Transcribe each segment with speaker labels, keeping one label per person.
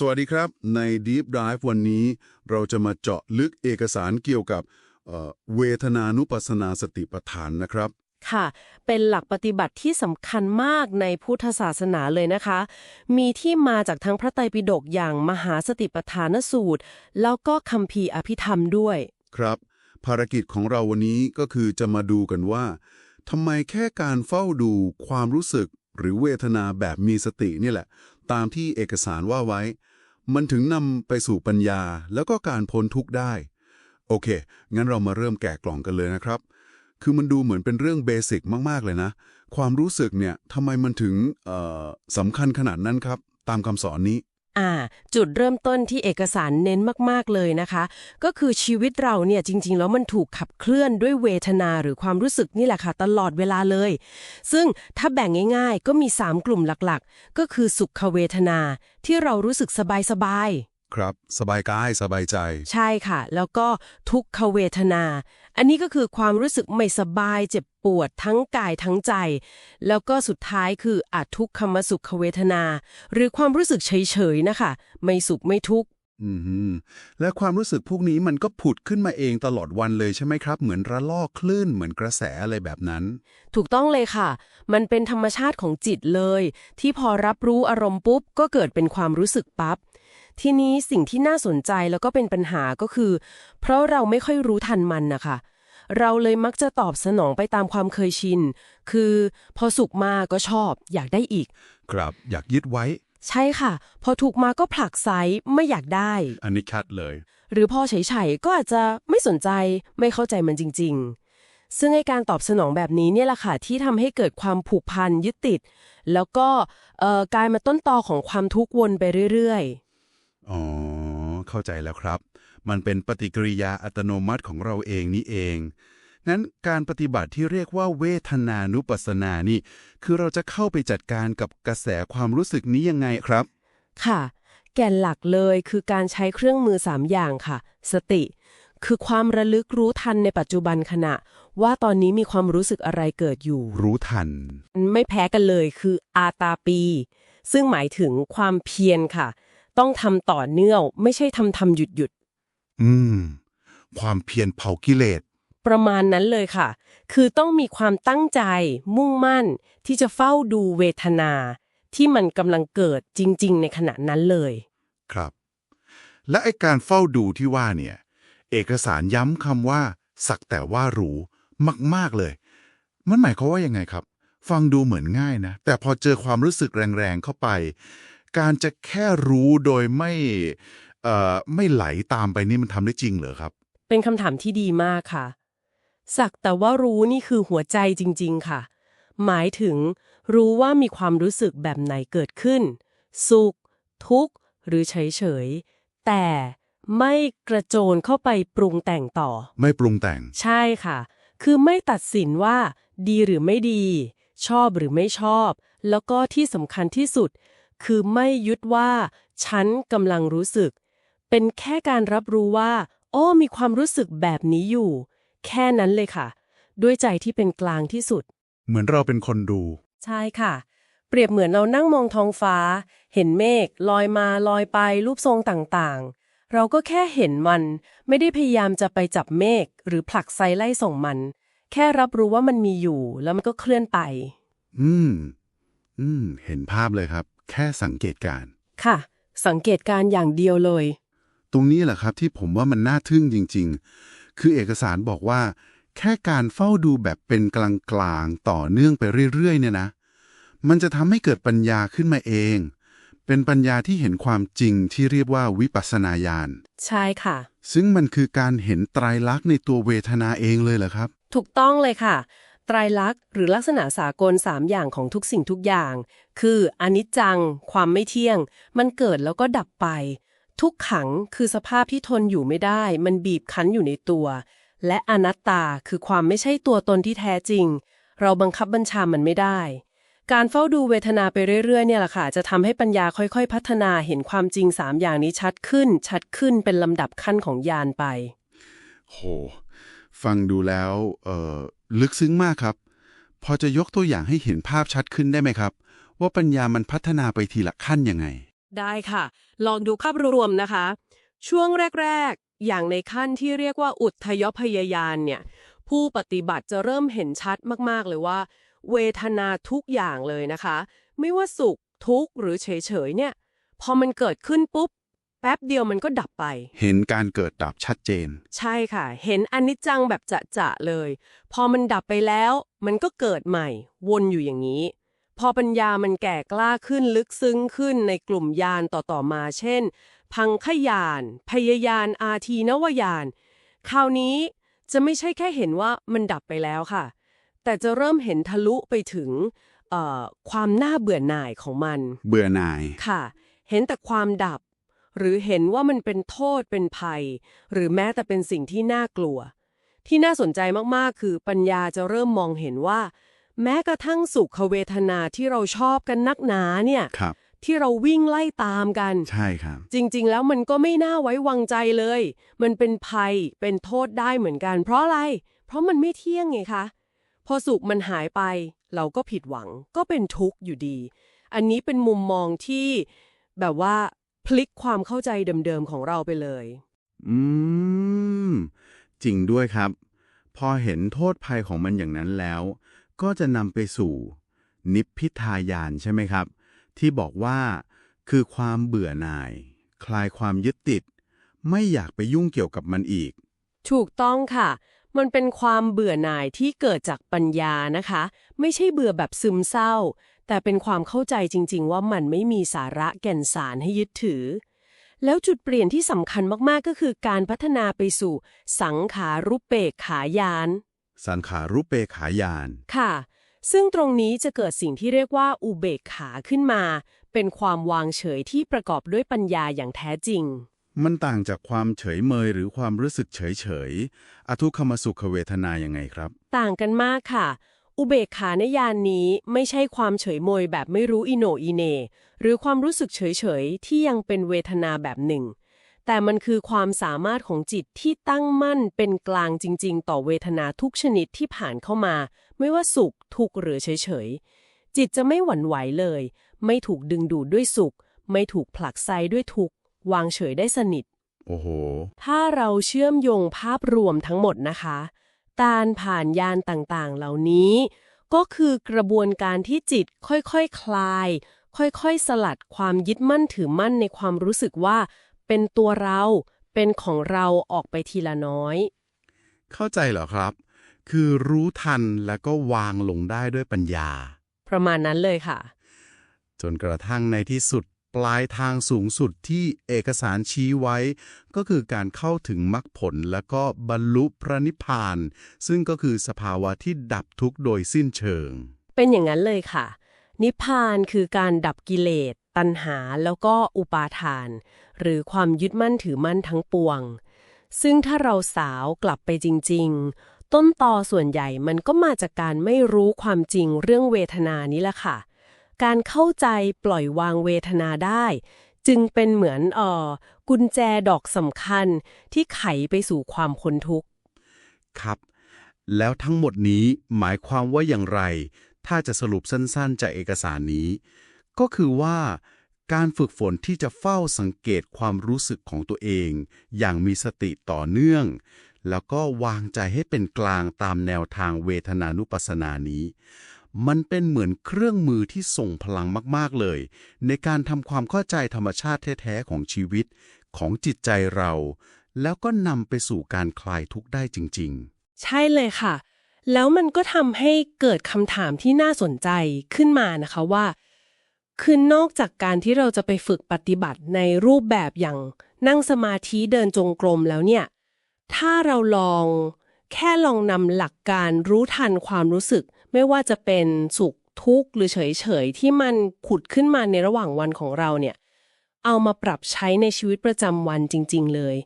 Speaker 1: สวัสดีครับ ใน Deep Dive วันนี้ เราจะมาเจาะลึกเอกสารเกี่ยวกับเอ่อเวทนานุปัสสนาสติปัฏฐานนะครับ
Speaker 2: ค่ะ เป็นหลักปฏิบัติที่สำคัญมากในพุทธศาสนาเลยนะคะ มีที่มาจากทั้งพระไตรปิฎกอย่างมหาสติปัฏฐานสูตร แล้วก็คัมภีร์อภิธรรมด้วย
Speaker 1: ครับ ภารกิจของเราวันนี้ก็คือจะมาดูกันว่าทำไมแค่การเฝ้าดูความรู้สึกหรือเวทนาแบบมีสตินี่แหละ ตามที่เอกสารว่าไว้ มันถึงนำไปสู่ปัญญาแล้วก็การพ้นทุกข์ได้ โอเค งั้นเรามาเริ่มแกะกล่องกันเลยนะครับ คือมันดูเหมือนเป็นเรื่องเบสิกมาก ๆ เลยนะ ความรู้สึกเนี่ยทำไมมันถึงสำคัญขนาดนั้นครับ ตามคำสอนนี้
Speaker 2: อ่าจุดเริ่มต้นที่เอกสารเน้นมาก ๆ เลยนะคะ ก็คือชีวิตเราเนี่ยจริง ๆ แล้วมันถูกขับเคลื่อนด้วยเวทนาหรือความรู้สึกนี่แหละค่ะ ตลอดเวลาเลย ซึ่งถ้าแบ่งง่าย ๆ ก็มี 3 กลุ่มหลักๆ ก็คือสุขเวทนาที่เรารู้สึกสบาย ๆ
Speaker 1: ครับ สบายกายสบายใจ
Speaker 2: ใช่ค่ะ แล้วก็ทุกขเวทนา อันนี้ก็คือความรู้สึกไม่สบายเจ็บปวดทั้งกายทั้งใจ แล้วก็สุดท้ายคืออาทุกขมสุขเวทนา หรือความรู้สึกเฉยๆนะคะ ไม่สุขไม่ทุกข์
Speaker 1: อืมฮึและความรู้สึกพวกนี้มันก็ผุดขึ้นมาเองตลอดวันเลยใช่ไหมครับ เหมือนระลอกคลื่นเหมือนกระแสอะไรแบบนั้น
Speaker 2: ถูกต้องเลยค่ะ มันเป็นธรรมชาติของจิตเลย ที่พอรับรู้อารมณ์ปุ๊บก็เกิดเป็นความรู้สึกปั๊บ ทีนี้สิ่งที่น่าสนใจแล้วก็เป็นปัญหาก็คือ เพราะเราไม่ค่อยรู้ทันมันนะคะเราเลยมักจะตอบสนองไปตามความเคยชิน คือพอสุขมาก็ชอบอยากได้อีก
Speaker 1: ครับอยากยึดไว้
Speaker 2: ใช่ค่ะ พอถูกมาก็ผลักไซไม่อยากได้
Speaker 1: อันนี้ชัดเลย
Speaker 2: หรือพอเฉยๆก็อาจจะไม่สนใจไม่เข้าใจมันจริง ๆ ซึ่งไอการตอบสนองแบบนี้เนี่ยแหละค่ะที่ทำให้เกิดความผูกพันยึดติด แล้วก็เอ่อกลายมาต้นตอของความทุกข์วนไปเรื่อย
Speaker 1: อ๋อ เข้าใจแล้วครับ มันเป็นปฏิกิริยาอัตโนมัติของเราเองนี่เองงั้นการปฏิบัติที่เรียกว่าเวทนานุปัสสนานี่ คือเราจะเข้าไปจัดการกับกระแสความรู้สึกนี้ยังไงครับ
Speaker 2: ๆค่ะ แก่นหลักเลยคือการใช้เครื่องมือ 3 อย่างค่ะ สติ คือความระลึกรู้ทันในปัจจุบันขณะ ว่าตอนนี้มีความรู้สึกอะไรเกิดอยู่
Speaker 1: รู้ทัน
Speaker 2: ไม่แพ้กันเลยคืออาตาปี ซึ่งหมายถึงความเพียรค่ะ ต้องทำต่อเนื่องไม่ใช่ทำทำหยุดหยุด
Speaker 1: อืม ความเพียรเผากิเลส
Speaker 2: ประมาณนั้นเลยค่ะ คือต้องมีความตั้งใจ มุ่งมั่น ที่จะเฝ้าดูเวทนา ที่มันกำลังเกิดจริง ๆ ในขณะนั้นเลย
Speaker 1: ครับ และไอการเฝ้าดูที่ว่าเนี่ย เอกสารย้ำคำว่า สักแต่ว่ารู้มาก ๆ เลย มันหมายความว่ายังไงครับ ฟังดูเหมือนง่ายนะ แต่พอเจอความรู้สึกแรง ๆ เข้าไป การจะแค่รู้โดยไม่เอ่อไม่ไหลตามไปนี่มันทำได้จริงเหรอครับ
Speaker 2: เป็นคำถามที่ดีมากค่ะ สักแต่ว่ารู้นี่คือหัวใจจริง ๆ ค่ะ หมายถึงรู้ว่ามีความรู้สึกแบบไหนเกิดขึ้น สุข ทุกข์ หรือเฉย ๆ แต่ไม่กระโจนเข้าไปปรุงแต่งต่อ
Speaker 1: ไม่ปรุงแต่ง
Speaker 2: ใช่ค่ะ คือไม่ตัดสินว่า ดีหรือไม่ดี ชอบหรือไม่ชอบ แล้วก็ที่สำคัญที่สุด คือไม่ยึดว่า ฉันกำลังรู้สึก เป็นแค่การรับรู้ว่า โอ้มีความรู้สึกแบบนี้อยู่ แค่นั้นเลยค่ะ ด้วยใจที่เป็นกลางที่สุด
Speaker 1: เหมือนเราเป็นคนดู
Speaker 2: ใช่ค่ะ เปรียบเหมือนเรานั่งมองท้องฟ้า เห็นเมฆลอยมาลอยไปรูปทรงต่างๆ เราก็แค่เห็นมัน ไม่ได้พยายามจะไปจับเมฆหรือผลักไซไล่ส่งมัน แค่รับรู้ว่ามันมีอยู่แล้วมันก็เคลื่อนไป
Speaker 1: อืม อืม เห็นภาพเลยครับ แค่สังเกตการณ์
Speaker 2: ค่ะ สังเกตการณ์อย่างเดียวเลย
Speaker 1: ตรงนี้แหละครับที่ผมว่ามันน่าทึ่งจริง ๆ คือเอกสารบอกว่า แค่การเฝ้าดูแบบเป็นกลางๆต่อเนื่องไปเรื่อยๆ เนี่ยนะ มันจะทำให้เกิดปัญญาขึ้นมาเอง เป็นปัญญาที่เห็นความจริงที่เรียกว่าวิปัสสนาญาณ
Speaker 2: ใช่ค่ะ
Speaker 1: ซึ่งมันคือการเห็นไตรลักษณ์ในตัวเวทนาเองเลยเหรอครับ
Speaker 2: ถูกต้องเลยค่ะไตรายลักษณ์หรือลักษณะสากล 3 อย่างของทุกสิ่งทุกอย่าง คืออนิจจัง ความไม่เที่ยง มันเกิดแล้วก็ดับไป ทุกขังคือสภาพที่ทนอยู่ไม่ได้ มันบีบคั้นอยู่ในตัว และอนัตตาคือความไม่ใช่ตัวตนที่แท้จริง เราบังคับบัญชามันไม่ได้ การเฝ้าดูเวทนาไปเรื่อยๆเนี่ยแหละค่ะจะทำให้ปัญญาค่อยๆ พัฒนาเห็นความจริง 3 อย่างนี้ชัดขึ้น ชัดขึ้นเป็นลำดับขั้นของญาณไป
Speaker 1: โห ฟังดูแล้วเอ่อ ลึกซึ้งมากครับ พอจะยกตัวอย่างให้เห็นภาพชัดขึ้นได้ไหมครับ ว่าปัญญามันพัฒนาไปทีละขั้นยังไง
Speaker 2: ได้ค่ะ ลองดูภาพรวมนะคะ ช่วงแรก ๆ อย่างในขั้นที่เรียกว่าอุทยพยายานเนี่ย ผู้ปฏิบัติจะเริ่มเห็นชัดมากๆเลยว่า เวทนาทุกอย่างเลยนะคะ ไม่ว่าสุขทุกข์หรือเฉยๆเนี่ย พอมันเกิดขึ้นปุ๊บ ป๊บเดียวมันก็ดับไป
Speaker 1: เห็นการเกิดดับชัดเจน
Speaker 2: ใช่ค่ะ เห็นอนิจจังแบบจะๆเลย พอมันดับไปแล้ว มันก็เกิดใหม่ วนอยู่อย่างนี้ พอปัญญามันแก่กล้าขึ้นลึกซึ้งขึ้นในกลุ่มยานต่อๆมา เช่น พังขยาน พยายานอาทีนวยาน คราวนี้จะไม่ใช่แค่เห็นว่ามันดับไปแล้วค่ะ แต่จะเริ่มเห็นทะลุไปถึงเอ่อความน่าเบื่อหน่ายของมัน
Speaker 1: เบื่อหน่าย
Speaker 2: ค่ะ เห็นแต่ความดับ หรือเห็นว่ามันเป็นโทษเป็นภัย หรือแม้แต่เป็นสิ่งที่น่ากลัว ที่น่าสนใจมากๆ คือปัญญาจะเริ่มมองเห็นว่า แม้กระทั่งสุขเวทนาที่เราชอบกันนักหนาเนี่ย
Speaker 1: ครับ
Speaker 2: ที่เราวิ่งไล่ตามกัน
Speaker 1: ใช่ครับ
Speaker 2: จริง ๆ แล้วมันก็ไม่น่าไว้วางใจเลย มันเป็นภัยเป็นโทษได้เหมือนกัน เพราะอะไร เพราะมันไม่เที่ยงไงคะพอสุขมันหายไป เราก็ผิดหวังก็เป็นทุกข์อยู่ดี อันนี้เป็นมุมมองที่แบบว่า พลิกความเข้าใจเดิมๆของเราไปเลย
Speaker 1: อืม จริงด้วยครับ พอเห็นโทษภัยของมันอย่างนั้นแล้ว ก็จะนำไปสู่ นิพพิทายานใช่ไหมครับ ที่บอกว่าคือความเบื่อหน่าย คลายความยึดติด ไม่อยากไปยุ่งเกี่ยวกับมันอีก
Speaker 2: ถูกต้องค่ะ มันเป็นความเบื่อหน่ายที่เกิดจากปัญญานะคะ ไม่ใช่เบื่อแบบซึมเศร้า แต่เป็นความเข้าใจจริง ๆ ว่ามันไม่มีสาระแก่นสารให้ยึดถือ แล้วจุดเปลี่ยนที่สำคัญมากๆก็คือการพัฒนาไปสู่ สังขารุปเปกขายาน
Speaker 1: สันขารุปเปขายาน
Speaker 2: ค่ะ ซึ่งตรงนี้จะเกิดสิ่งที่เรียกว่าอุเบกขาขึ้นมา เป็นความวางเฉยที่ประกอบด้วยปัญญาอย่างแท้จริง
Speaker 1: มันต่างจากความเฉยเมยหรือความรู้สึกเฉยเฉยๆอทุกขมสุขเวทนายังไงครับ
Speaker 2: ต่างกันมากค่ะ อุเบกขาในยานนี้ไม่ใช่ความเฉยโมยแบบไม่รู้อิโหนอิเหนหรือความรู้สึกเฉยๆ ที่ยังเป็นเวทนาแบบหนึ่ง แต่มันคือความสามารถของจิตที่ตั้งมั่นเป็นกลางจริง ๆ ต่อเวทนาทุกชนิดที่ผ่านเข้ามา ไม่ว่าสุขทุกข์หรือเฉยๆ จิตจะไม่หวั่นไหวเลย ไม่ถูกดึงดูดด้วยสุข ไม่ถูกผลักไสด้วยทุกข์วางเฉยได้สนิท
Speaker 1: โอ้โห
Speaker 2: ถ้าเราเชื่อมโยงภาพรวมทั้งหมดนะคะการผ่านยานต่างๆ เหล่านี้ ก็คือกระบวนการที่จิตค่อยๆคคลาย ค่อยๆ สลัดความยึดมั่นถือมั่นในความรู้สึกว่า เป็นตัวเรา เป็นของเราออกไปทีละน้อย
Speaker 1: เข้าใจเหรอครับ คือรู้ทันแล้วก็วางลงได้ด้วยปัญญา
Speaker 2: ประมาณนั้นเลยค่ะ
Speaker 1: จนกระทั่งในที่สุด ปลายทางสูงสุดที่เอกสารชี้ไว้ ก็คือการเข้าถึงมรรคผลแล้วก็บรรลุพระนิพพาน ซึ่งก็คือสภาวะที่ดับทุกข์โดยสิ้นเชิง
Speaker 2: เป็นอย่างนั้นเลยค่ะ นิพพานคือการดับกิเลส ตัณหาแล้วก็อุปาทาน หรือความยึดมั่นถือมั่นทั้งปวง ซึ่งถ้าเราสาวกลับไปจริง ๆ ต้นตอส่วนใหญ่มันก็มาจากการไม่รู้ความจริงเรื่องเวทนานี้แหละค่ะ การเข้าใจปล่อยวางเวทนาได้ จึงเป็นเหมือนเอ่อกุญแจดอกสำคัญที่ไขไปสู่ความพ้นทุกข์
Speaker 1: ครับ แล้วทั้งหมดนี้หมายความว่าอย่างไร ถ้าจะสรุปสั้นๆจากเอกสารนี้ ก็คือว่าการฝึกฝนที่จะเฝ้าสังเกตความรู้สึกของตัวเอง อย่างมีสติต่อเนื่อง แล้วก็วางใจให้เป็นกลางตามแนวทางเวทนานุปัสสนานี้ มันเป็นเหมือนเครื่องมือที่ส่งพลังมาก ๆ เลย ในการทำความเข้าใจธรรมชาติแท้ ๆ ของชีวิต ของจิตใจเรา แล้วก็นำไปสู่การคลายทุกข์ได้จริง ๆ
Speaker 2: ใช่เลยค่ะ แล้วมันก็ทำให้เกิดคำถามที่น่าสนใจขึ้นมานะคะว่า คือนอกจากการที่เราจะไปฝึกปฏิบัติในรูปแบบอย่างนั่งสมาธิเดินจงกรมแล้วเนี่ย ถ้าเราลองแค่ลองนำหลักการรู้ทันความรู้สึก ไม่ว่าจะเป็นสุขทุกข์หรือเฉยๆ ที่มันผุดขึ้นมาในระหว่างวันของเราเนี่ย เอามาปรับใช้ในชีวิตประจำวันจริง ๆ เลย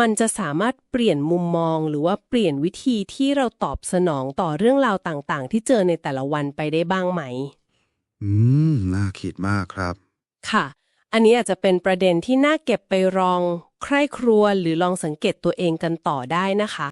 Speaker 2: มันจะสามารถเปลี่ยนมุมมองหรือว่าเปลี่ยนวิธีที่เราตอบสนองต่อเรื่องราวต่างๆ ที่เจอในแต่ละวันไปได้บ้างไหม
Speaker 1: อืม น่าคิดมากครับ
Speaker 2: ค่ะ อันนี้อาจจะเป็นประเด็นที่น่าเก็บไปลอง ใคร่ครวญหรือลองสังเกตตัวเองกันต่อได้นะคะ